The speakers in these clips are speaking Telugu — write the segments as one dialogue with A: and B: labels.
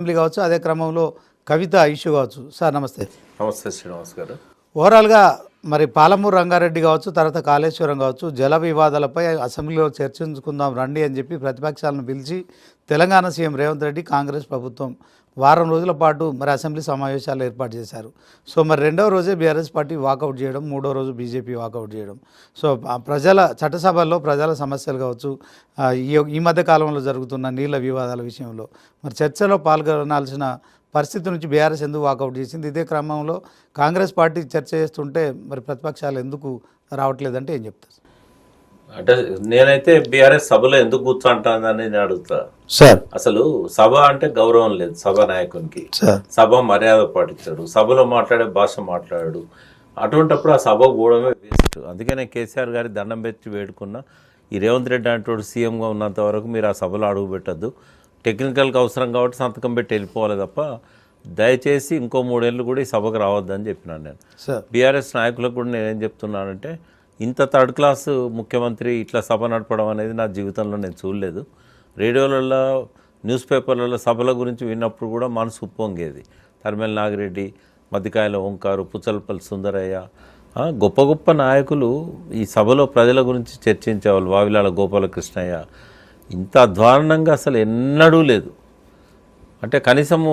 A: అసెంబ్లీ కావచ్చు అదే క్రమంలో కవిత ఇష్యూ కావచ్చు. సార్ నమస్తే.
B: నమస్తే శ్రీనివాస్ గారు.
A: ఓవరాల్గా మరి పాలమూరు రంగారెడ్డి కావచ్చు తర్వాత కాళేశ్వరం కావచ్చు జల వివాదాలపై అసెంబ్లీలో చర్చించుకుందాం రండి అని చెప్పి ప్రతిపక్షాలను పిలిచి తెలంగాణ సీఎం రేవంత్ రెడ్డి కాంగ్రెస్ ప్రభుత్వం వారం రోజుల పాటు మరి అసెంబ్లీ సమావేశాలు ఏర్పాటు చేశారు. సో మరి రెండవ రోజే బీఆర్ఎస్ పార్టీ వాకౌట్ చేయడం మూడో రోజు బీజేపీ వాకౌట్ చేయడం. సో ఆ ప్రజల చట్టసభల్లో ప్రజల సమస్యలు కావచ్చు ఈ ఈ మధ్య కాలంలో జరుగుతున్న నీళ్ళ వివాదాల విషయంలో మరి చర్చలో పాల్గొనాల్సిన పరిస్థితి నుంచి బీఆర్ఎస్ ఎందుకు వాకౌట్ చేసింది? ఇదే క్రమంలో కాంగ్రెస్ పార్టీ చర్చ చేస్తుంటే మరి ప్రతిపక్షాలు ఎందుకు రావట్లేదంటే ఏం చెప్తారు?
B: అంటే నేనైతే బీఆర్ఎస్ సభలో ఎందుకు కూర్చుంటానని నేను అడుగుతా.
A: సార్.
B: అసలు సభ అంటే గౌరవం లేదు సభ నాయకునికి. సభ మర్యాద పాటించాడు. సభలో మాట్లాడే భాష మాట్లాడాడు. అటువంటప్పుడు ఆ సభ పోవడమే వేస్ట్. అందుకే నేను కేసీఆర్ గారి దండం పెట్టి వేడుకున్నా. ఈ రేవంత్ రెడ్డి అంటోడు సీఎంగా ఉన్నంత వరకు మీరు ఆ సభలో అడుగు పెట్టద్దు టెక్నికల్గా అవసరం కాబట్టి సంతకం పెట్టి వెళ్ళిపోవాలి తప్ప దయచేసి ఇంకో మూడేళ్ళు కూడా ఈ సభకు రావద్దని చెప్పినాను నేను.
A: సార్.
B: బీఆర్ఎస్ నాయకులకు కూడా నేనేం చెప్తున్నానంటే ఇంత థర్డ్ క్లాస్ ముఖ్యమంత్రి ఇట్లా సభ నడపడం అనేది నా జీవితంలో నేను చూడలేదు. రేడియోలలో న్యూస్ పేపర్లలో సభల గురించి విన్నప్పుడు కూడా మనసు ఉప్పొంగేది. తరిమల నాగిరెడ్డి మధ్యకాయల ఓంకారు పుచ్చలపల్లి సుందరయ్య గొప్ప గొప్ప నాయకులు ఈ సభలో ప్రజల గురించి చర్చించేవాళ్ళు. వావిలాల గోపాలకృష్ణయ్య ఇంత అధ్వానంగా అసలు ఎన్నడూ లేదు. అంటే కనీసము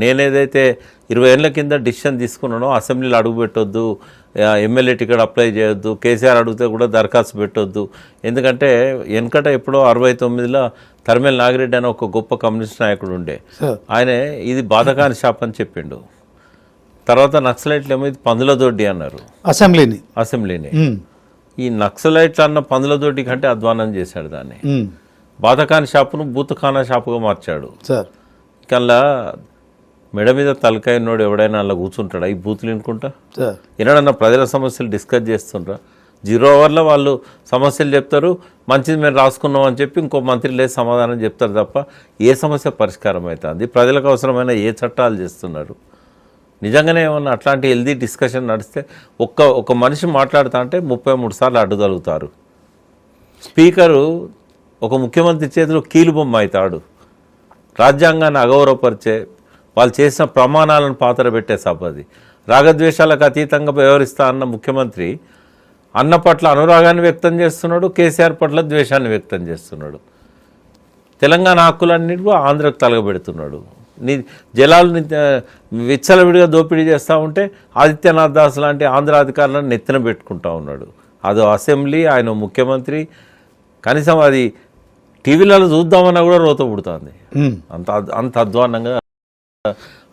B: నేనేదైతే ఇరవై ఏళ్ళ కింద డిసిషన్ తీసుకున్నానో అసెంబ్లీలో అడుగు పెట్టొద్దు ఎమ్మెల్యే టికెట్ అప్లై చేయొద్దు కేసీఆర్ అడిగితే కూడా దరఖాస్తు పెట్టొద్దు. ఎందుకంటే వెనకట ఎప్పుడో అరవై తొమ్మిదిలో తరిమేల నాగిరెడ్డి అనే ఒక గొప్ప కమ్యూనిస్ట్ నాయకుడు ఉండే. ఆయన ఇది బాధకాని షాప్ అని చెప్పిండు. తర్వాత నక్సలైట్లు ఏమో ఇది పందుల దొడ్డి అన్నారు.
A: అసెంబ్లీని.
B: అసెంబ్లీని. ఈ నక్సలైట్లు అన్న పందుల దొడ్డి కంటే అధ్వానం చేశాడు దాన్ని. బాధకాని షాపును బూతఖానా షాపుగా మార్చాడు.
A: సార్.
B: కల్లా మెడ మీద తలకాయ నోడు ఎవడైనా అలా కూర్చుంటాడా? ఈ బూతులు వినుకుంటా?
A: సార్.
B: ఏనాడన్నా ప్రజల సమస్యలు డిస్కస్ చేస్తుండ్రా. జీరో అవర్లో వాళ్ళు సమస్యలు చెప్తారు మంచిది మేము రాసుకున్నాం అని చెప్పి ఇంకో మంత్రి లేదు సమాధానం చెప్తారు తప్ప ఏ సమస్య పరిష్కారం అవుతుంది ప్రజలకు అవసరమైన ఏ చట్టాలు చేస్తున్నారు? నిజంగానే ఏమన్నా అట్లాంటి హెల్దీ డిస్కషన్ నడిస్తే ఒక్క ఒక మనిషి మాట్లాడుతా అంటే ముప్పై మూడు సార్లు అడ్డుదలుగుతారు. స్పీకరు ఒక ముఖ్యమంత్రి చేతిలో కీలుబొమ్మ అవుతాడు. రాజ్యాంగాన్ని అగౌరవపరిచే వాళ్ళు చేసిన ప్రమాణాలను పాత్ర పెట్టే సభ అది. రాగద్వేషాలకు అతీతంగా వ్యవహరిస్తా అన్న ముఖ్యమంత్రి అన్న పట్ల అనురాగాన్ని వ్యక్తం చేస్తున్నాడు కేసీఆర్ పట్ల ద్వేషాన్ని వ్యక్తం చేస్తున్నాడు. తెలంగాణ హక్కులన్నిటి కూడా ఆంధ్రకు తలగబెడుతున్నాడు. నీ జలాలు విచ్చలవిడిగా దోపిడీ చేస్తూ ఉంటే ఆదిత్యనాథ్ దాస్ లాంటి ఆంధ్ర అధికారులను నెత్తిన పెట్టుకుంటా ఉన్నాడు. అదో అసెంబ్లీ ఆయన ముఖ్యమంత్రి కనీసం అది టీవీలలో చూద్దామన్నా కూడా రోత పుడుతుంది. అంత అంత అధ్వానంగా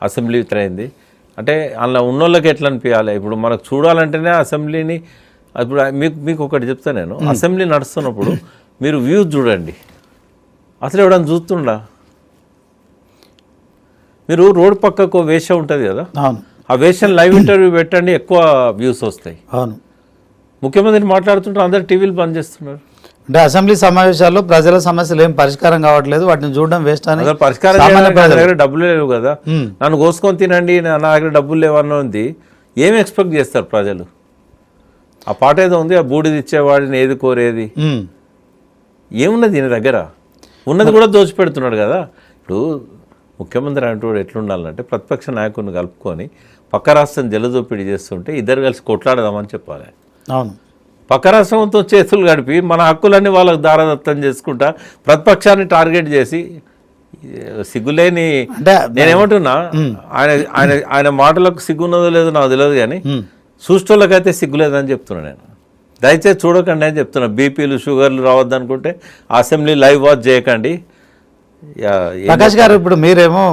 B: అసెంబ్లీ అయింది అంటే అందులో ఉన్నోళ్ళకి ఎట్లా అనిపించాలి ఇప్పుడు మనకు చూడాలంటేనే అసెంబ్లీని ఇప్పుడు మీకు మీకు ఒకటి చెప్తా నేను. అసెంబ్లీ నడుస్తున్నప్పుడు మీరు వ్యూస్ చూడండి. అసలు ఎవడన్నా చూస్తుండా? మీరు రోడ్ పక్కకు వేష ఉంటుంది కదా? ఆ వేషన్ లైవ్ ఇంటర్వ్యూ పెట్టండి ఎక్కువ వ్యూస్ వస్తాయి.
A: అవును.
B: ముఖ్యమంత్రి మాట్లాడుతుంటారు అందరు టీవీలు బంద్ చేస్తున్నారు.
A: అంటే అసెంబ్లీ సమావేశాల్లో ప్రజల సమస్యలు ఏం పరిష్కారం కావట్లేదు వాటిని చూడడం వేస్ట్ అని
B: పరిష్కారం. దగ్గర డబ్బులు లేవు కదా. నన్ను కోసుకొని తినండి నా దగ్గర డబ్బులు లేవన్న ఉంది. ఏం ఎక్స్పెక్ట్ చేస్తారు ప్రజలు? ఆ పాట ఏదో ఉంది ఆ బూడిది ఇచ్చేవాడిని ఏది కోరేది? ఏమున్నది దీని దగ్గర? ఉన్నది కూడా దోచిపెడుతున్నాడు కదా. ఇప్పుడు ముఖ్యమంత్రి అంటూ ఎట్లుండాలంటే ప్రతిపక్ష నాయకుడిని కలుపుకొని పక్క రాష్ట్రం జలదోపిడీ చేస్తుంటే ఇద్దరు కలిసి కొట్లాడదామని చెప్పాలి.
A: అవును.
B: పక్క రాష్ట్రంతో చేతులు గడిపి మన హక్కులన్నీ వాళ్ళకు దారదత్తం చేసుకుంటా ప్రతిపక్షాన్ని టార్గెట్ చేసి సిగ్గులేని నేనేమంటున్నా ఆయన ఆయన ఆయన మాటలకు సిగ్గున్నదో లేదో నాకు తెలియదు కానీ చూసేటోళ్ళకైతే సిగ్గులేదని చెప్తున్నా నేను. దయచేసి చూడకండి అని చెప్తున్నా. బీపీలు షుగర్లు రావద్దు అనుకుంటే అసెంబ్లీ లైవ్ వాచ్ చేయకండి.
A: ప్రకాష్ గారు ఇప్పుడు మీరేమో